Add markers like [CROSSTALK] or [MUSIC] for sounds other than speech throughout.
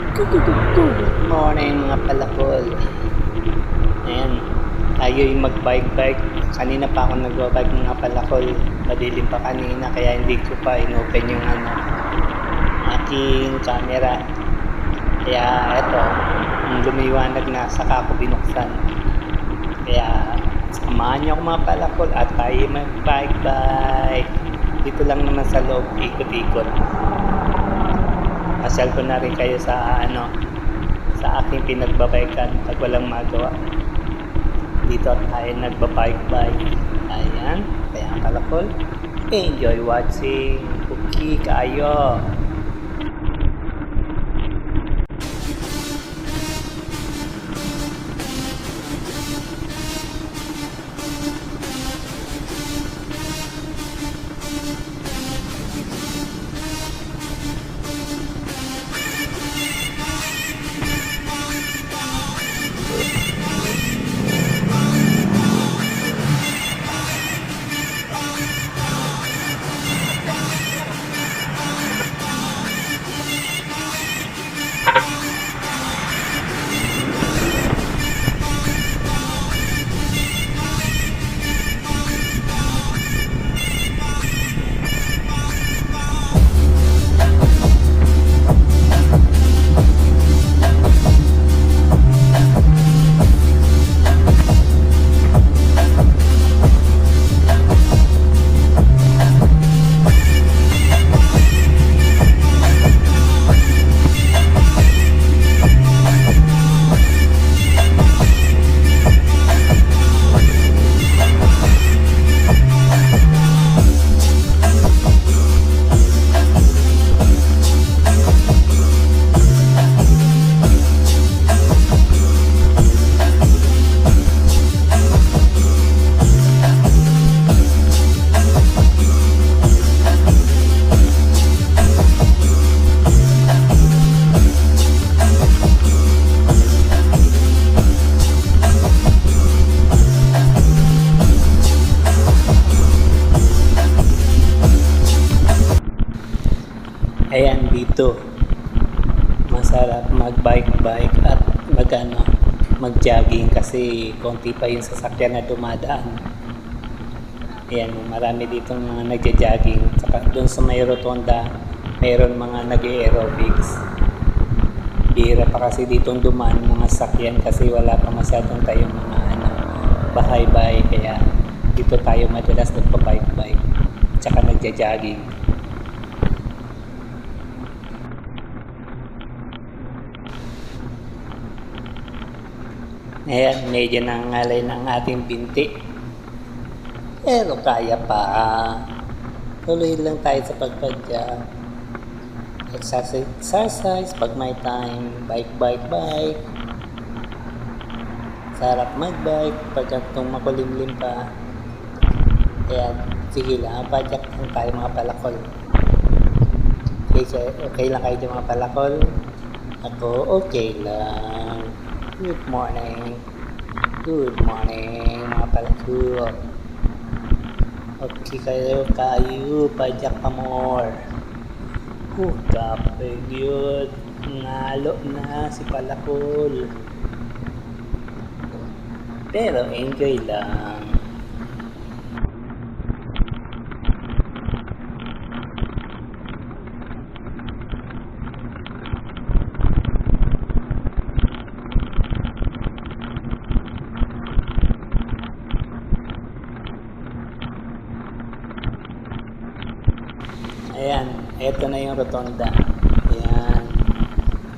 Good morning mga palakol. Ayan, tayo'y mag-bike-bike. Kanina pa ako nag-bike mga palakol. Madilim pa kanina kaya hindi ko pa inopen yung ano, aking camera. Kaya eto, nung lumiwanag na saka ako binuksan. Kaya samahan niyo ako mga palakol at tayo mag-bike-bike. Dito lang naman sa loob, ikot-ikot. Pasyal ko na rin kayo sa ano sa aking pinagbabaykan pag walang magawa. Dito tayo nagbabike-bike. Ayan, kaya ang kalakol. Enjoy watching. Cookie kayo. Kasi konti pa yung sasakyan na dumadaan. Ayan, marami dito mga nagja-jogging. Saka doon sa may rotonda, mayroon mga nag-aerobics. Bihira pa kasi ditong dumaan mga sakyan kasi wala pa masyadong tayong mga ano, bahay-bahay kaya dito tayo madalas nagpa-bike-bike tsaka nagja-jogging. Ayan, medyo nangalay ng ating binti. Pero kaya pa. Tuloy lang tayo sa pagpadya. Exercise, exercise pag may time. Bike, bike, bike. Sarap mag-bike pag itong makulimlim pa. Ayan, sige lang. Padyak lang tayo mga palakol. Okay, okay lang kayo mga palakol? Ako, okay lang. Good morning. Good morning, mga palakul. Okay kayo, kayo, pajak pa more. Oh, kape yun. Nalo na si palakul. Pero enjoy lang. Ayan, eto na yung rotonda. Ayan.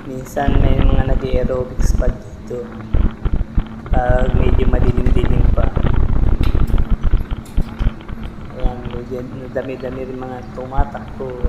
Minsan may mga nag-aerobics pa dito. Pag medyo madilim-dilim pa. Ayan, medyo dami-dami rin mga tumatakbo.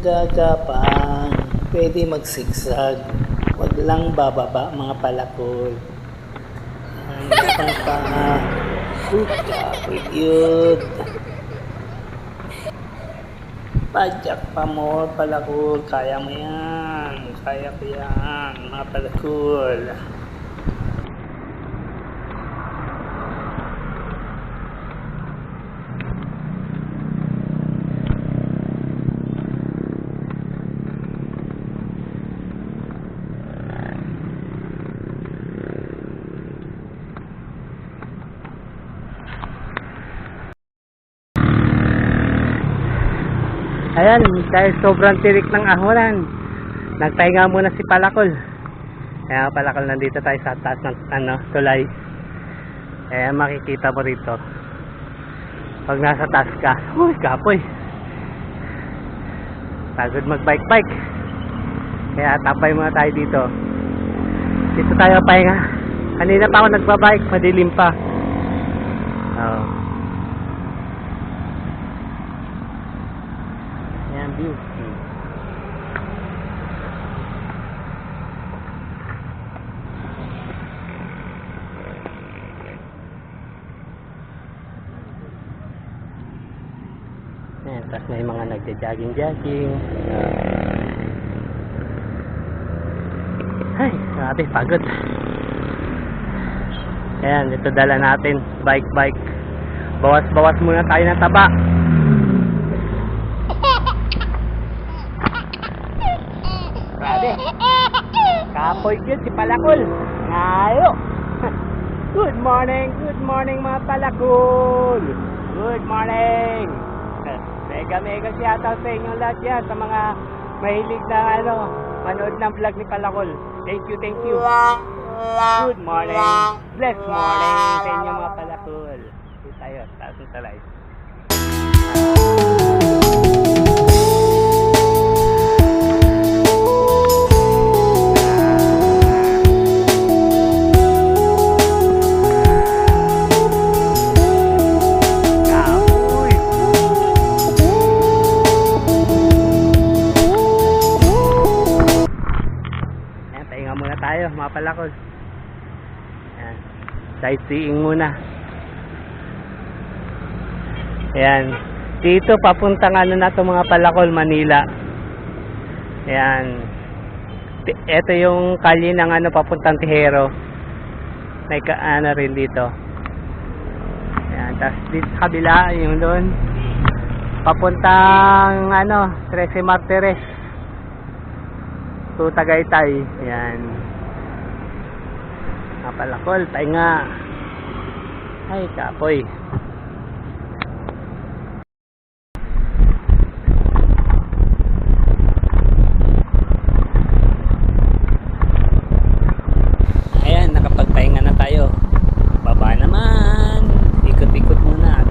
Gagapang pwede magsigsag wag lang bababa mga palakol ang pang panga Kapit yun. Pajak pa mo, palakul. Kaya mo yan. Kaya ko yan, mga palakul. Ayan, dahil sobrang tirik ng ahuran. Nagpahinga muna si Palakol. Kaya Palakol, nandito tayo sa taas ng ano, tulay. Kaya makikita mo rito. Pag nasa taas ka, uy, kapoy. Pagod mag-bike-bike. Kaya tapay muna tayo dito. Dito tayo pahinga. Kanina pa ako nagbabike, madilim pa. Oh. Ayan, view. Hmm. Ayan, tapos may mga nagja-jogging-jogging. Ay, grabe, pagod. Ayan, ito dala natin. Bike-bike. Bawas-bawas muna tayo ng taba. Grabe. Kapoy yun si Palakol. Ngayo. [LAUGHS] Good morning, good morning mga Palakol. Good morning. Mega mega shoutout sa inyo lahat yan sa mga mahilig na ano, manood ng vlog ni Palakol. Thank you, thank you. Good morning. Blessed morning sa inyo mga Palakol. Dito tayo, taas ng sightseeing muna. Ayan, dito papuntang ano na to mga palakol, Manila. Ayan, ito yung kalye ng ano papuntang Tihero. May ka, ano rin dito. Ayan, tapos dito sa kabila, yung doon. Papuntang ano, Trece Martires to Tagaytay. Yan. Napalakol, pahinga. Ay, kapoy. Ayan, nakapagpahinga na tayo. Baba naman. Ikot-ikot muna.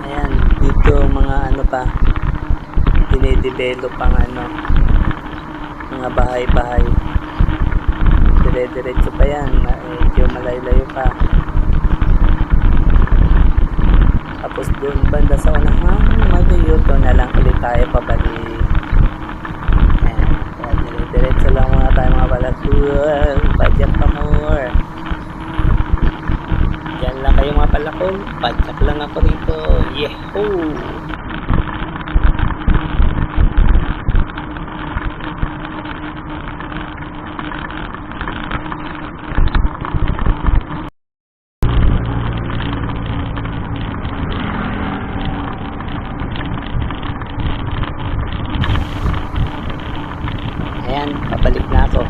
Ayan, dito mga ano pa, dinedevelop ang ano, mga bahay-bahay. Dire-diretso pa yan, medyo malayo-layo pa. Tapos doon banda sa unahan, mag-yuto na lang ulit tayo pabalik. Dire-diretso lang muna tayo mga palakul. Padyak pa more. Yan lang kayo mga palakul. Padyak lang ako rito. Yehoo! Ayan, papalik na ako.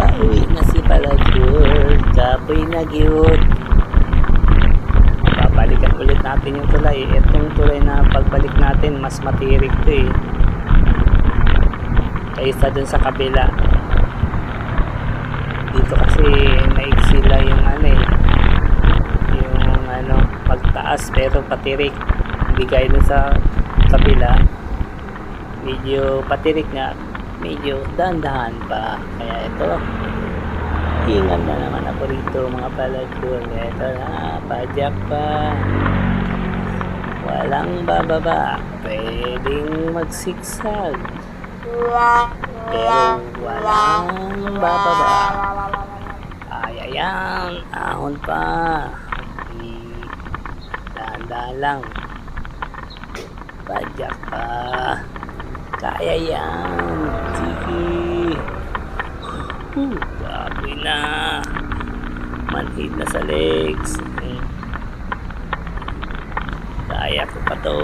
Pauwi na si Palagul. Kapoy na gyud. Babalikan ulit natin yung tulay. Itong tulay na pagbalik natin, mas matirik to eh. Kaysa dun sa kabila. Dito kasi naiksi lang yung ano eh. Yung ano, pagtaas pero patirik. Hindi gaya dun sa kabila medyo patirik nga medyo dahan-dahan pa kaya ito ingat na naman ako rito mga palagkul ito na padyak pa walang bababa pwedeng magsiksag pero walang bababa ay ayan ahon pa dahan-dahan lang padyak pa kaya yan. Sige. Grabe na. Manhid na sa legs. Kaya ko pa to.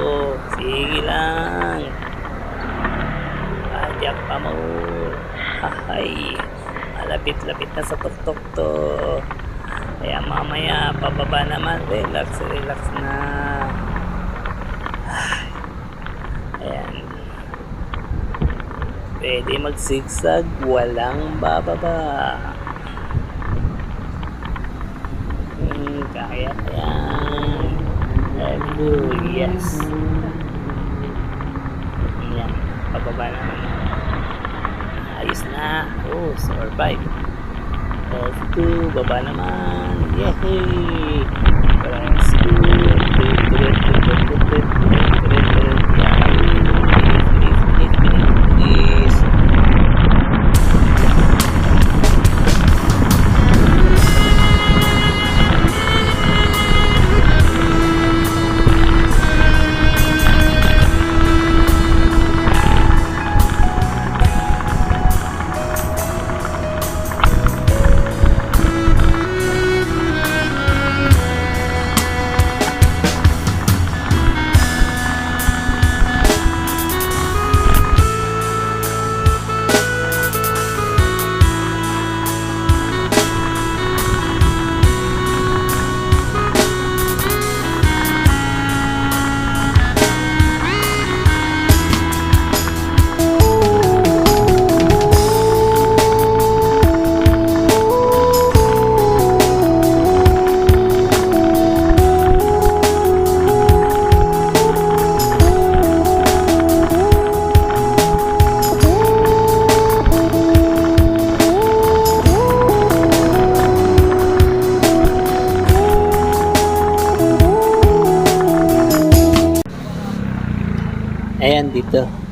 Sige lang. Kaya pa mo. Hahay. Malapit-lapit na sa tuktok to. Kaya mamaya, pababa naman. Relax, relax na. Ay. Ayan. Pwede magsigsag, walang bababa. Hmm, kaya yan. Hello, yes. Pababa naman. Ayos na. Oh, survive. Let's go, baba naman. Yay!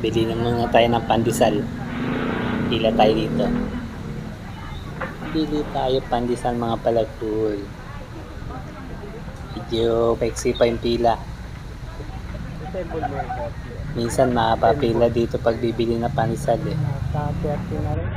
Bili na muna tayo ng pandesal. Pila tayo dito. Pili tayo pandesal mga palagpul. Medyo peksi pa yung pila. Minsan mahaba pila dito pag bibili na pandesal eh. na rin.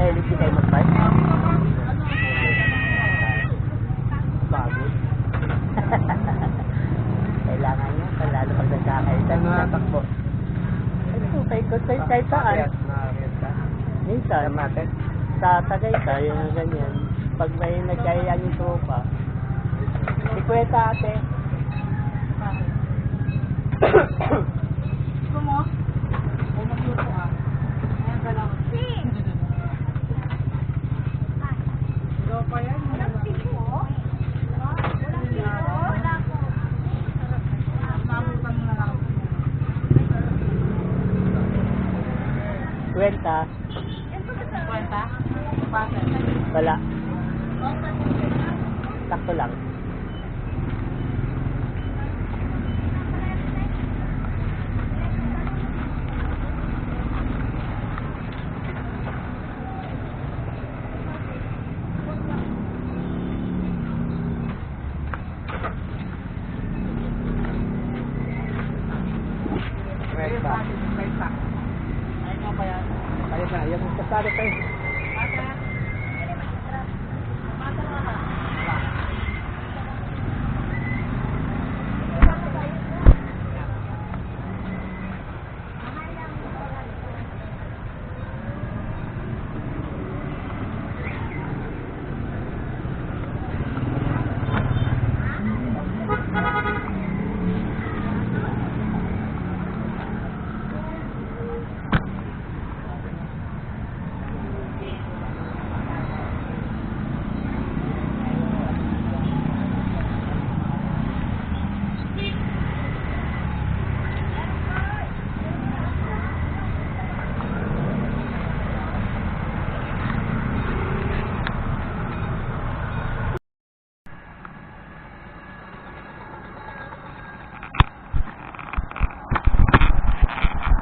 Dahil hindi kayo mag-bike? Pagod. Kailangan nyo, lalo pag nagkakaitan. Ano takbo? Paikot tayo kahit saan. Minsan, sa Tagaytay, yung ganyan. Pag may nagkayaan yung tropa, ikweta ate. [COUGHS] Gusto mo? O magluto ka? Ayan ka lang. 50. Kwenta? Bakit? Wala. Sakto lang. Kwenta. Kwenta. Ayun nga pa yan. Ayun na, yung kasado tayo. Ate? Ate nga na.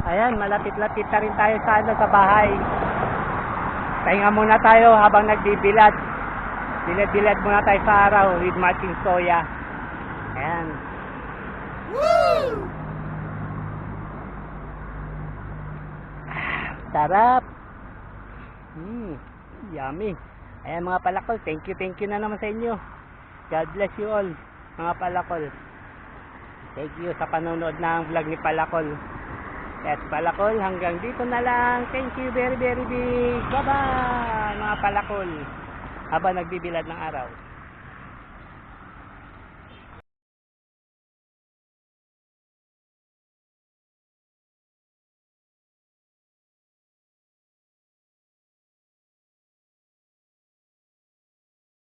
Ayan, malapit-lapit na rin tayo sa ano, sa bahay. Pahinga muna tayo habang nagbibilad. Bilad-bilad muna tayo sa araw with matching soya. Ayan. Ah, Sarap. Hmm, yummy. Ayan mga palakol, thank you, thank you na naman sa inyo. God bless you all, mga palakol. Thank you sa panonood ng vlog ni Palakol. Yes, Palakol, hanggang dito na lang. Thank you very, very big. Bye-bye, mga Palakol. Habang nagbibilad ng araw.